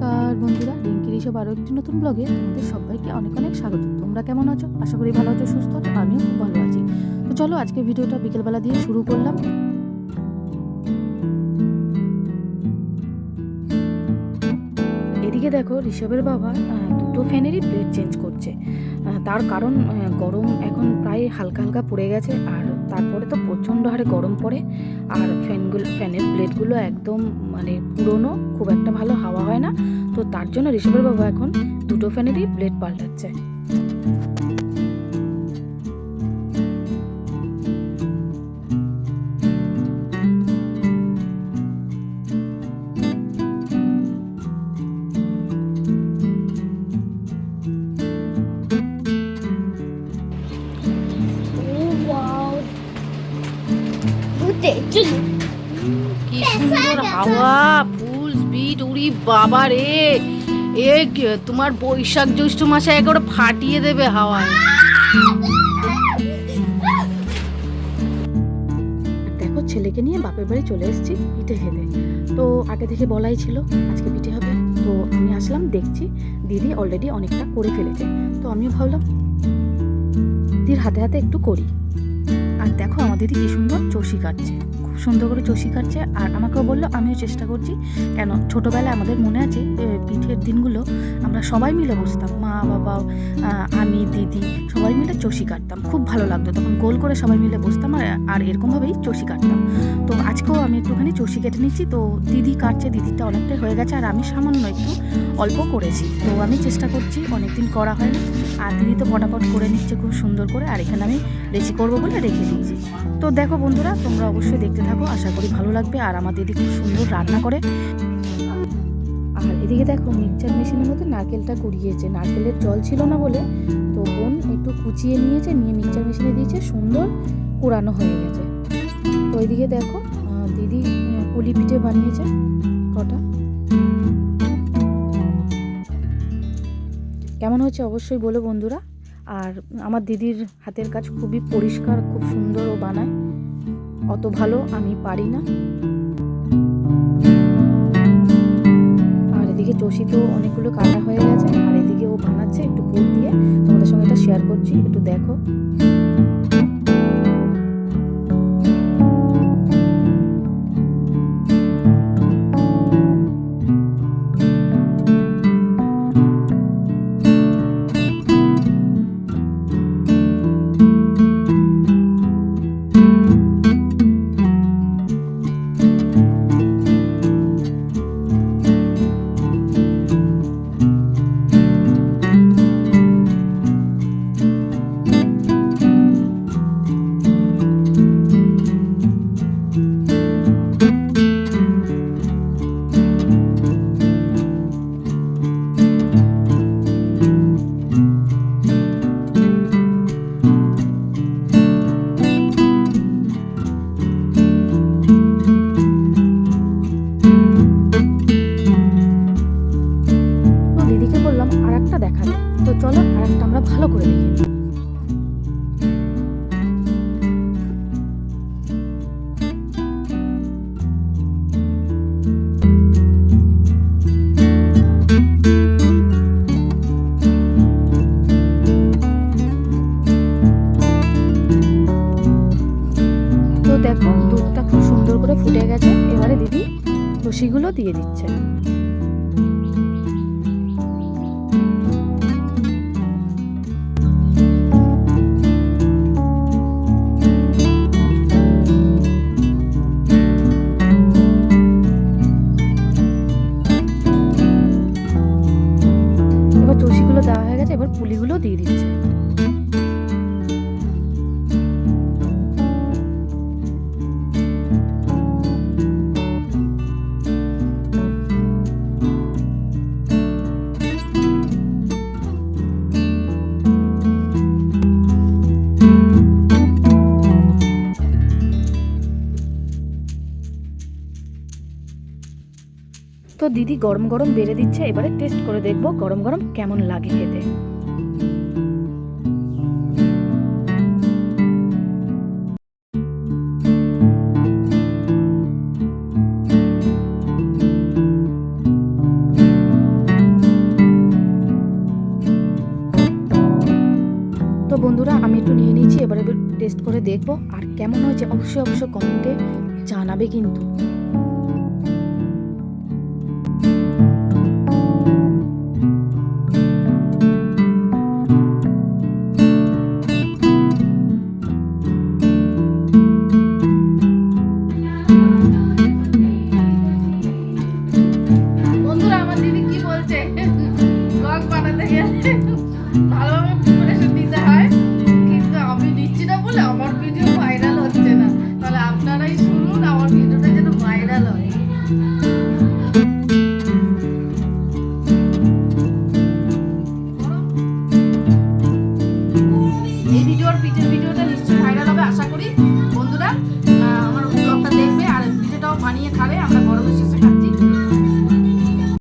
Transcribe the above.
নমস্কার বন্ধুরা রিঙ্কি এসব আরও একটি নতুন ব্লগে তোমাদের সবাইকে অনেক অনেক স্বাগত। তোমরা কেমন আছো? আশা করি ভালো আছো, সুস্থ আছো, আমিও খুব ভালো আছি। তো চলো আজকে ভিডিওটা বিকেলবেলা দিয়ে শুরু করলাম। এদিকে দেখো ঋষভের বাবা দুটো ফ্যানেরই ব্লেড চেঞ্জ করছে। তার কারণ গরম এখন প্রায় হালকা হালকা পড়ে গেছে, আর তারপরে তো প্রচণ্ড হারে গরম পড়ে, আর ফ্যানগুলো ফ্যানের ব্লেডগুলো একদম মানে পুরনো, খুব একটা ভালো হাওয়া হয় না। তো তার জন্য ঋষভের বাবা এখন দুটো ফ্যানেরই ব্লেড পাল্টাচ্ছে। কি সুন্দর হাওয়া, ফুল স্পিড উড়ি বাবা রে। এ তোমার বৈশাখ জ্যৈষ্ঠ মাসে একেবারে ফাটিয়ে দেবে হাওয়ায়। দেখো, ছেলেকে নিয়ে বাপের বাড়ি চলে এসেছি পিঠে খেতে। তো আগে থেকে বলাই ছিল, আজকে পিঠে হবে। তো আমি আসলাম, দেখছি দিদি অলরেডি অনেকটা করে ফেলেছে। তো আমিও ভাবলাম, দিদির হাতে হাতে একটু করি। আর দেখো দিদি কি সুন্দর চষি কাটছে। খুব সুন্দর করে চষি কাটছে। আর আমাকেও বলল, আমিও চেষ্টা করছি। কেন? ছোটোবেলায় আমাদের মনে আছে পিঠের দিনগুলো আমরা সবাই মিলে বসতাম। মা, বাবা আমি, দিদি সবাই মিলে চষি কাটতাম। খুব ভালো লাগতো। তখন গোল করে সবাই মিলে বসতাম আর আর এরকমভাবেই চষি কাটতাম। তো আমি একটুখানি চষি কেটে নিচ্ছি তো দিদি কাটছে দিদিটা অনেকটাই হয়ে গেছে, আর আমি সামান্য একটু অল্প করেছি। তো আমি চেষ্টা করছি, অনেকদিন করা হয় না আর দিদি তো পটাপট করে নিচ্ছে খুব সুন্দর করে, আর এখানে আমি বেশি করব বলে রেখে দিয়েছি। তো দেখো বন্ধুরা, তোমরা অবশ্যই দেখতে থাকো, আশা করি ভালো লাগবে, আর আমার দিদি খুব সুন্দর রান্না করে। আর এদিকে দেখো, মিক্সচার মেশিনের মধ্যে নারকেলটা কুড়িয়েছে। নারকেলের জল ছিল না বলে তো বোন একটু কুচিয়ে নিয়েছে, নিয়ে মিক্সচার মেশিনে দিয়েছে, সুন্দর কুড়ানো হয়ে গেছে। তো এদিকে দেখো দিদি পুলি পিঠে বানিয়েছে কটা? কেমন হচ্ছে অবশ্যই বলো বন্ধুরা। আর আমার দিদির হাতের কাজ খুবই পরিষ্কার, খুব সুন্দর ও বানায়। অত ভালো আমি পারি না। আর এদিকে চষি তো অনেকগুলো কাটা হয়ে গেছে। আর এদিকে ও বানাচ্ছে একটু পুর দিয়ে। তোমাদের সঙ্গে এটা শেয়ার করছি, একটু দেখো। তো চলো, আর একটা আমরা ভালো করে দেখে। দেখো, দুধটা খুব সুন্দর করে ফুটে গেছে। এবারে দিদি, রসিগুলো দিয়ে দিচ্ছে। এবার পুলিগুলো দিয়ে দিচ্ছে। তো দিদি গরম গরম বেড়ে দিচ্ছে, এবারে টেস্ট করে দেখব গরম গরম কেমন লাগে খেতে। বন্ধুরা, আমি একটু নিয়ে নিয়েছি এবারে টেস্ট করে দেখব, আর কেমন হয়েছে অবশ্যই অবশ্যই কমেন্টে জানাবে কিন্তু।